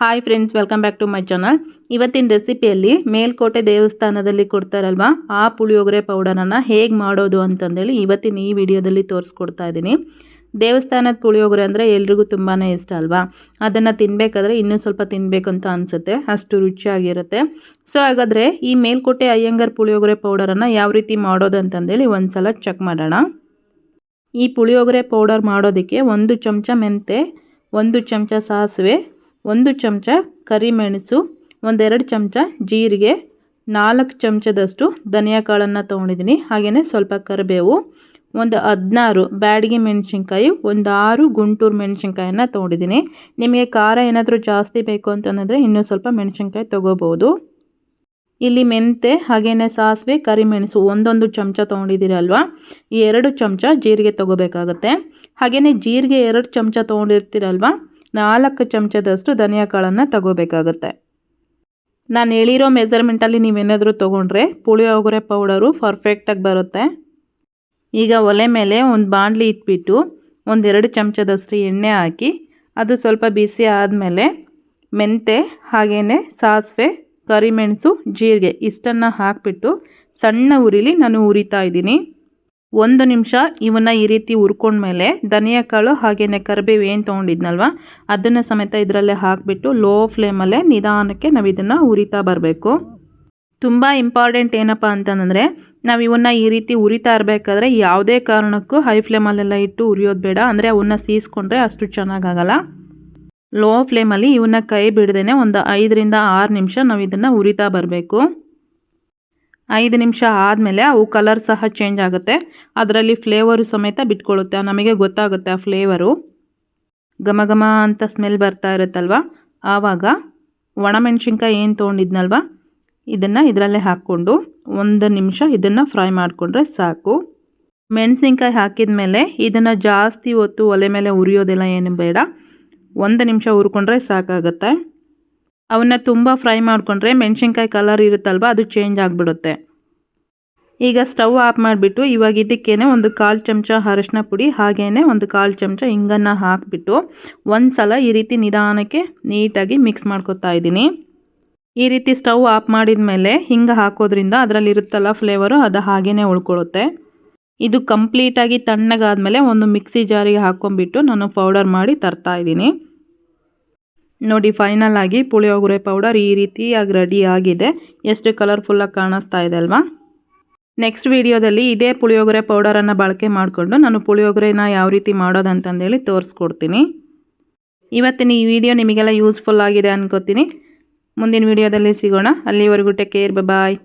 Hi friends welcome back to my channel ಇವತ್ತಿನ ರೆಸಿಪಿಯಲ್ಲಿ ಮೇಲ್ಕೋಟೆ ದೇವಸ್ಥಾನದಲ್ಲಿ ಕೊಡ್ತಾರಲ್ವ? ಆ ಪುಳಿಯೋಗರೆ ಪೌಡರನ್ನು ಹೇಗೆ ಮಾಡೋದು ಅಂತಂದೇಳಿ ಇವತ್ತಿನ ಈ ವಿಡಿಯೋದಲ್ಲಿ ತೋರಿಸ್ಕೊಡ್ತಾ ಇದ್ದೀನಿ. ದೇವಸ್ಥಾನದ ಪುಳಿಯೋಗರೆ ಅಂದರೆ ಎಲ್ರಿಗೂ ತುಂಬಾ ಇಷ್ಟ ಅಲ್ವಾ? ಅದನ್ನು ತಿನ್ನಬೇಕಾದ್ರೆ ಇನ್ನೂ ಸ್ವಲ್ಪ ತಿನ್ನಬೇಕು ಅಂತ ಅನಿಸುತ್ತೆ. ಅಷ್ಟು ರುಚಿಯಾಗಿರುತ್ತೆ. ಸೊ ಹಾಗಾದರೆ ಈ ಮೇಲ್ಕೋಟೆ ಅಯ್ಯಂಗರ್ ಪುಳಿಯೋಗರೆ ಪೌಡರನ್ನು ಯಾವ ರೀತಿ ಮಾಡೋದು ಅಂತಂದೇಳಿ ಒಂದು ಸಲ ಚೆಕ್ ಮಾಡೋಣ. ಈ ಪುಳಿಯೋಗರೆ ಪೌಡರ್ ಮಾಡೋದಕ್ಕೆ ಒಂದು ಚಮಚ ಮೆಂತೆ, ಒಂದು ಚಮಚ ಸಾಸಿವೆ ಒಂದು ಚಮಚ ಕರಿಮೆಣಸು, ಒಂದೆರಡು ಚಮಚ ಜೀರಿಗೆ, ನಾಲ್ಕು ಚಮಚದಷ್ಟು ಧನಿಯಾ ಕಾಳನ್ನು ತೊಗೊಂಡಿದ್ದೀನಿ. ಹಾಗೆಯೇ ಸ್ವಲ್ಪ ಕರಿಬೇವು, ಒಂದು ಹದಿನಾರು ಬ್ಯಾಡಗಿ ಮೆಣಸಿನ್ಕಾಯಿ, ಒಂದು ಆರು ಗುಂಟೂರು ಮೆಣಸಿನ್ಕಾಯನ್ನು ತೊಗೊಂಡಿದ್ದೀನಿ. ನಿಮಗೆ ಖಾರ ಏನಾದರೂ ಜಾಸ್ತಿ ಬೇಕು ಅಂತಂದರೆ ಇನ್ನೂ ಸ್ವಲ್ಪ ಮೆಣಸಿನ್ಕಾಯಿ ತೊಗೋಬೋದು. ಇಲ್ಲಿ ಮೆಂತೆ ಹಾಗೆಯೇ ಸಾಸಿವೆ, ಕರಿಮೆಣಸು ಒಂದೊಂದು ಚಮಚ ತೊಗೊಂಡಿದ್ದೀರಲ್ವಾ ಈ ಎರಡು ಚಮಚ ಜೀರಿಗೆ ತೊಗೋಬೇಕಾಗತ್ತೆ. ಹಾಗೆಯೇ ಜೀರಿಗೆ ಎರಡು ಚಮಚ ತೊಗೊಂಡಿರ್ತೀರಲ್ವ? ನಾಲ್ಕು ಚಮಚದಷ್ಟು ಧನಿಯಾ ಕಾಳನ್ನು ತಗೋಬೇಕಾಗುತ್ತೆ. ನಾನು ಹೇಳಿರೋ ಮೆಸರ್ಮೆಂಟಲ್ಲಿ ನೀವೇನಾದರೂ ತೊಗೊಂಡ್ರೆ ಪುಳಿಯೋಗರೆ ಪೌಡರು ಪರ್ಫೆಕ್ಟಾಗಿ ಬರುತ್ತೆ. ಈಗ ಒಲೆ ಮೇಲೆ ಒಂದು ಬಾಣಲಿ ಇಟ್ಬಿಟ್ಟು ಒಂದೆರಡು ಚಮಚದಷ್ಟು ಎಣ್ಣೆ ಹಾಕಿ ಅದು ಸ್ವಲ್ಪ ಬಿಸಿ ಆದಮೇಲೆ ಮೆಂತೆ ಹಾಗೆಯೇ ಸಾಸಿವೆ, ಕರಿಮೆಣಸು, ಜೀರಿಗೆ ಇಷ್ಟನ್ನು ಹಾಕಿಬಿಟ್ಟು ಸಣ್ಣ ಉರಿಲಿ ನಾನು ಉರಿತಾ ಇದ್ದೀನಿ. ಒಂದು ನಿಮಿಷ ಇವನ್ನ ಈ ರೀತಿ ಹುರ್ಕೊಂಡ್ಮೇಲೆ ಧನಿಯಾ ಕಾಳು ಹಾಗೆಯೇ ಕರಿಬೇವು ಏನು ತೊಗೊಂಡಿದ್ನಲ್ವ, ಅದನ್ನು ಸಮೇತ ಇದರಲ್ಲೇ ಹಾಕಿಬಿಟ್ಟು ಲೋ ಫ್ಲೇಮಲ್ಲೇ ನಿಧಾನಕ್ಕೆ ನಾವು ಇದನ್ನು ಉರಿತಾ ಬರಬೇಕು. ತುಂಬ ಇಂಪಾರ್ಟೆಂಟ್ ಏನಪ್ಪ ಅಂತಂದರೆ, ನಾವು ಇವನ್ನ ಈ ರೀತಿ ಉರಿತಾ ಇರಬೇಕಾದ್ರೆ ಯಾವುದೇ ಕಾರಣಕ್ಕೂ ಹೈ ಫ್ಲೇಮಲ್ಲೆಲ್ಲ ಇಟ್ಟು ಉರಿಯೋದು ಬೇಡ, ಅಂದರೆ ಅವನ್ನ ಸೀಸ್ಕೊಂಡ್ರೆ ಅಷ್ಟು ಚೆನ್ನಾಗಾಗಲ್ಲ. ಲೋ ಫ್ಲೇಮಲ್ಲಿ ಇವನ್ನ ಕೈ ಬಿಡ್ದೇ ಒಂದು ಐದರಿಂದ ಆರು ನಿಮಿಷ ನಾವು ಇದನ್ನು ಉರಿತಾ ಬರಬೇಕು. ಐದು ನಿಮಿಷ ಆದಮೇಲೆ ಅವು ಕಲರ್ ಸಹ ಚೇಂಜ್ ಆಗುತ್ತೆ. ಅದರಲ್ಲಿ ಫ್ಲೇವರು ಸಮೇತ ಬಿಟ್ಕೊಳ್ಳುತ್ತೆ ನಮಗೆ ಗೊತ್ತಾಗುತ್ತೆ ಆ ಫ್ಲೇವರು ಘಮ ಘಮ ಅಂತ ಸ್ಮೆಲ್ ಬರ್ತಾ ಇರುತ್ತಲ್ವ? ಆವಾಗ ಒಣಮೆಣ್ಸಿನ್ಕಾಯಿ ಏನು ತೊಗೊಂಡಿದ್ನಲ್ವ? ಇದನ್ನು ಇದರಲ್ಲೇ ಹಾಕ್ಕೊಂಡು ಒಂದು ನಿಮಿಷ ಇದನ್ನು ಫ್ರೈ ಮಾಡಿಕೊಂಡ್ರೆ ಸಾಕು. ಮೆಣಸಿನ್ಕಾಯಿ ಹಾಕಿದ ಮೇಲೆ ಇದನ್ನು ಜಾಸ್ತಿ ಹೊತ್ತು ಒಲೆ ಮೇಲೆ ಉರಿಯೋದೆಲ್ಲ ಏನು ಬೇಡ. ಒಂದು ನಿಮಿಷ ಹುರ್ಕೊಂಡ್ರೆ ಸಾಕಾಗುತ್ತೆ. ಅವನ್ನ ತುಂಬ ಫ್ರೈ ಮಾಡಿಕೊಂಡ್ರೆ ಮೆಣಸಿನ್ಕಾಯಿ ಕಲರ್ ಇರುತ್ತಲ್ವ, ಅದು ಚೇಂಜ್ ಆಗಿಬಿಡುತ್ತೆ. ಈಗ ಸ್ಟವ್ ಆಫ್ ಮಾಡಿಬಿಟ್ಟು ಇವಾಗ ಇದಕ್ಕೇನೆ ಒಂದು ಕಾಲು ಚಮಚ ಅರಶಿನ ಪುಡಿ ಹಾಗೇ ಒಂದು ಕಾಲು ಚಮಚ ಹಿಂಗನ್ನು ಹಾಕಿಬಿಟ್ಟು ಒಂದು ಸಲ ಈ ರೀತಿ ನಿಧಾನಕ್ಕೆ ನೀಟಾಗಿ ಮಿಕ್ಸ್ ಮಾಡ್ಕೊತಾ ಇದ್ದೀನಿ. ಈ ರೀತಿ ಸ್ಟವ್ ಆಫ್ ಮಾಡಿದ ಮೇಲೆ ಹಿಂಗೆ ಹಾಕೋದ್ರಿಂದ ಅದರಲ್ಲಿರುತ್ತಲ್ಲ ಫ್ಲೇವರು ಅದು ಹಾಗೇ ಉಳ್ಕೊಳ್ಳುತ್ತೆ ಇದು ಕಂಪ್ಲೀಟಾಗಿ ತಣ್ಣಗಾದ್ಮೇಲೆ ಒಂದು ಮಿಕ್ಸಿ ಜಾರಿಗೆ ಹಾಕ್ಕೊಂಬಿಟ್ಟು ನಾನು ಪೌಡರ್ ಮಾಡಿ ತರ್ತಾ ಇದ್ದೀನಿ. ನೋಡಿ ಫೈನಲ್ ಆಗಿ ಪುಳಿಯೋಗರೆ ಪೌಡರ್ ಈ ರೀತಿಯಾಗಿ ರೆಡಿ ಆಗಿದೆ. ಎಷ್ಟು ಕಲರ್ಫುಲ್ಲಾಗಿ ಕಾಣಿಸ್ತಾ ಇದೆ ಅಲ್ವಾ? ನೆಕ್ಸ್ಟ್ ವಿಡಿಯೋದಲ್ಲಿ ಇದೇ ಪುಳಿಯೋಗರೆ ಪೌಡರನ್ನು ಬಳಕೆ ಮಾಡಿಕೊಂಡು ನಾನು ಪುಳಿಯೋಗರೆನ ಯಾವ ರೀತಿ ಮಾಡೋದಂತಂದೇಳಿ ತೋರಿಸ್ಕೊಡ್ತೀನಿ. ಇವತ್ತಿನ ಈ ವಿಡಿಯೋ ನಿಮಗೆಲ್ಲ ಯೂಸ್ಫುಲ್ ಆಗಿದೆ ಅನ್ಕೋತೀನಿ. ಮುಂದಿನ ವಿಡಿಯೋದಲ್ಲಿ ಸಿಗೋಣ. ಅಲ್ಲಿವರೆಗೂ ಟೇಕ್ ಕೇರ್ ಬಾಯ್